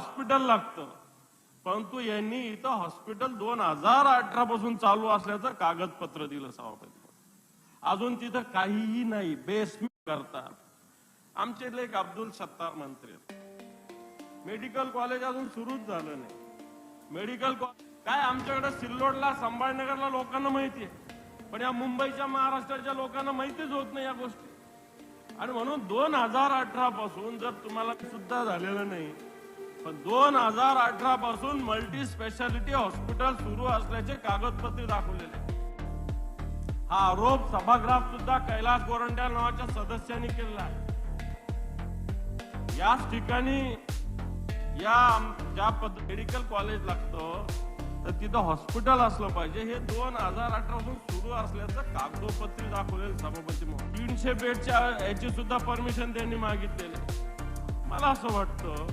Hospital लागतं. परंतु यांनी इथं हॉस्पिटल दोन हजार अठरा पासून चालू असल्याचं कागदपत्र दिलं सभापती अजून तिथं काहीही नाही. बेसमेंट करतात. आमचे इथले एक अब्दुल सत्तार मंत्री आहेत. मेडिकल कॉलेज अजून सुरूच झालं नाही. मेडिकल कॉलेज काय आमच्याकडे सिल्लोडला संभाजीनगरला लोकांना माहिती आहे. पण या मुंबईच्या महाराष्ट्राच्या लोकांना माहितीच होत नाही या गोष्टी. आणि म्हणून दोन हजार अठरा पासून जर तुम्हाला सुद्धा झालेलं नाही पण दोन हजार अठरा पासून मल्टी स्पेशालिटी हॉस्पिटल सुरू असल्याचे कागदपत्र दाखवलेले. हा आरोप सभागृहात सुद्धा कैलास गोरंट्या नावाच्या सदस्यांनी केलेला आहे. याच ठिकाणी या ज्या पद मेडिकल कॉलेज लागतं तर तिथं हॉस्पिटल असलं पाहिजे. हे दोन हजार अठरा पासून सुरू असल्याचं कागदोपत्री दाखवलेलं सभापती म्हणून. तीनशे बेडच्या याची सुद्धा परमिशन त्यांनी मागितलेली. मला असं वाटतं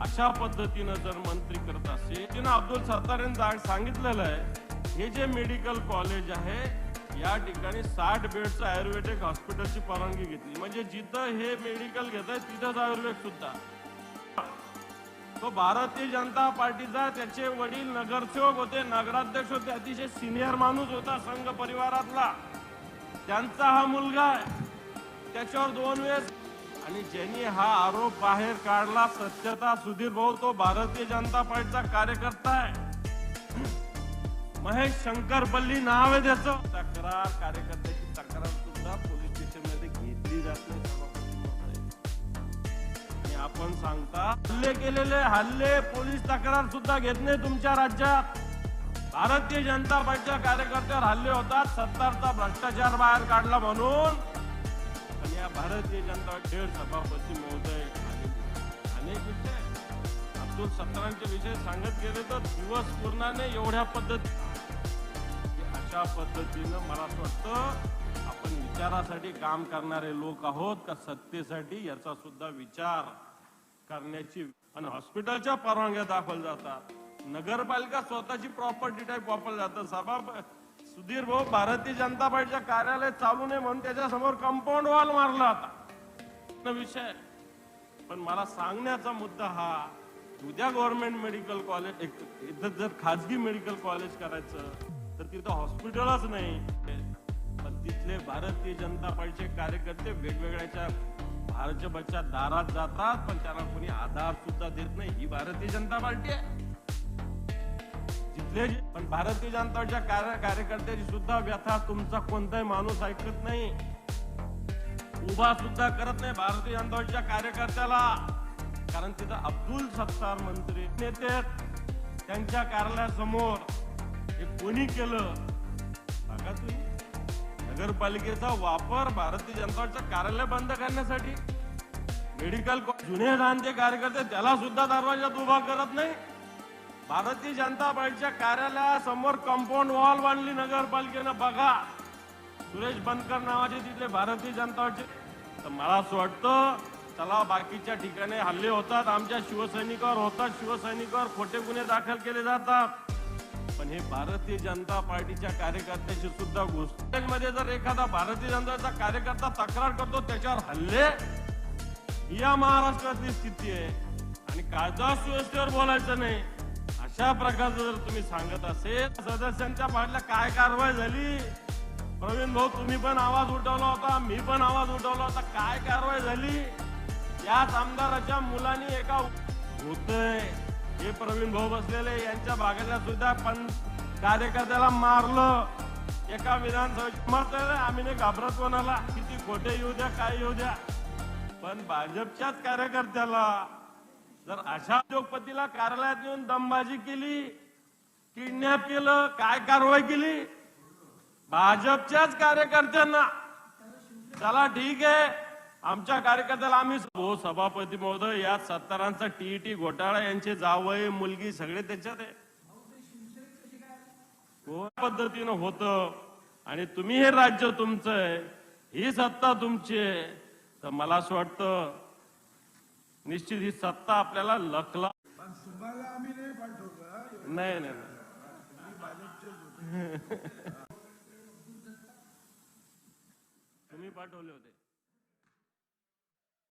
अशा पद्धतीनं जर मंत्री करत असेल तिनं अब्दुल सत्तार यांनी सांगितलेलं आहे हे जे मेडिकल कॉलेज आहे या ठिकाणी साठ बेडचं आयुर्वेदिक हॉस्पिटलची परवानगी घेतली. म्हणजे जिथं हे मेडिकल घेत आहे तिथंच आयुर्वेद सुद्धा. तो भारतीय जनता पार्टीचा त्याचे वडील नगरसेवक होते नगराध्यक्ष होते अतिशय सिनियर माणूस होता संघ परिवारातला. त्यांचा हा मुलगा आहे. त्याच्यावर दोन वेळेस आणि ज्यांनी हा आरोप बाहेर काढला सत्यता सुधीर भाऊ तो भारतीय जनता पार्टीचा कार्यकर्ता आहे. महेश शंकरपल्ली नाव आहे त्याचं. तक्रार कार्यकर्त्याची तक्रार सुद्धा पोलीस स्टेशनमध्ये घेतली जाते आणि आपण सांगता हल्ले केलेले हल्ले पोलीस तक्रार सुद्धा घेत नाही तुमच्या राज्यात. भारतीय जनता पार्टीच्या कार्यकर्त्यावर हल्ले होतात. सत्तारचा भ्रष्टाचार बाहेर काढला म्हणून. या भारतीय जनता खेळ सभापती महोदय आणि अनेक विषय. अब्दुल सत्तारांचे विषय सांगत गेले तर दिवस पूर्णाने एवढ्या पद्धती. अशा पद्धतीनं मला असं वाटतं आपण विचारासाठी काम करणारे लोक आहोत का सत्तेसाठी याचा सुद्धा विचार करण्याची आणि हॉस्पिटलच्या परवानग्या दाखवल्या जातात. नगरपालिका स्वतःची प्रॉपर्टी टाईप वापरल्या जातं. सभा सुधीर भाऊ भारतीय जनता पार्टीच्या कार्यालय चालू नये म्हणून त्याच्यासमोर कंपाऊंड वॉल मारला होता. विषय. पण मला सांगण्याचा मुद्दा हा उद्या गव्हर्नमेंट मेडिकल कॉलेज एक इथं जर खाजगी मेडिकल कॉलेज करायचं तर तिथं हॉस्पिटलच नाही. पण तिथले भारतीय जनता पार्टीचे कार्यकर्ते वेगवेगळ्याच्या भाजपच्या दारात जातात पण त्यांना कोणी आधार सुद्धा देत नाही. ही भारतीय जनता पार्टी आहे. जिथले पण भारतीय जनता कार्य- कार्यकर्त्याची सुद्धा व्यथा तुमचा कोणताही माणूस ऐकत नाही. उभा सुद्धा करत नाही भारतीय जनता कार्यकर्त्याला. कारण तिथं अब्दुल सत्तार मंत्री नेते त्यांच्या कार्यालयासमोर हे कोणी केलं? बघा तुम्ही. नगरपालिकेचा वापर भारतीय जनता कार्यालय बंद करण्यासाठी. मेडिकल जुने लहानचे कार्यकर्ते त्याला सुद्धा दरवाजात उभा करत नाही. भारतीय जनता पार्टीच्या कार्यालयासमोर कंपाऊंड वॉल बांधली नगरपालिकेनं. बघा सुरेश बनकर नावाचे तिथले भारतीय जनता पार्टीचे तर मला असं वाटतं चला बाकीच्या ठिकाणी हल्ले होतात. आमच्या शिवसैनिकावर होतात. शिवसैनिकावर खोटे गुन्हे दाखल केले जातात. पण हे भारतीय जनता पार्टीच्या कार्यकर्त्याशी सुद्धा गोष्टमध्ये जर एखादा भारतीय जनताचा कार्यकर्ता तक्रार करतो त्याच्यावर हल्ले? या महाराष्ट्रातली स्थिती आहे. आणि कायदा सुव्यवस्थेवर बोलायचं नाही. अशा प्रकारचं जर तुम्ही सांगत असेल सदस्यांच्या पाठल्या काय कारवाई झाली? प्रवीण भाऊ तुम्ही पण आवाज उठवला होता मी पण आवाज उठवला होता. काय कारवाई झाली? याच आमदाराच्या मुलांनी एका होतय. हे प्रवीण भाऊ बसलेले यांच्या भागातल्या सुद्धा पण कार्यकर्त्याला मारलं. एका विधानसभेत मत आम्ही नाही घाबरत कोणाला. किती खोटे येऊ द्या काय येऊ द्या. पण भाजपच्याच कार्यकर्त्याला जर अशा उद्योगपतीला कार्यालयात येऊन दमबाजी केली किडनॅप केलं काय कारवाई केली? भाजपच्याच कार्यकर्त्यांना. चला ठीक आहे आमच्या कार्यकर्त्याला आम्ही हो सभापती महोदय या सत्तारांचा टीईटी घोटाळा यांचे जावय मुलगी सगळे त्याच्यात आहे. पद्धतीनं होत? आणि तुम्ही हे राज्य तुमचं आहे ही सत्ता तुमची आहे. तर मला असं वाटतं निश्चित ही सत्ता आपल्याला लखला आम्ही नाही नाही तुम्ही पाठवले होते.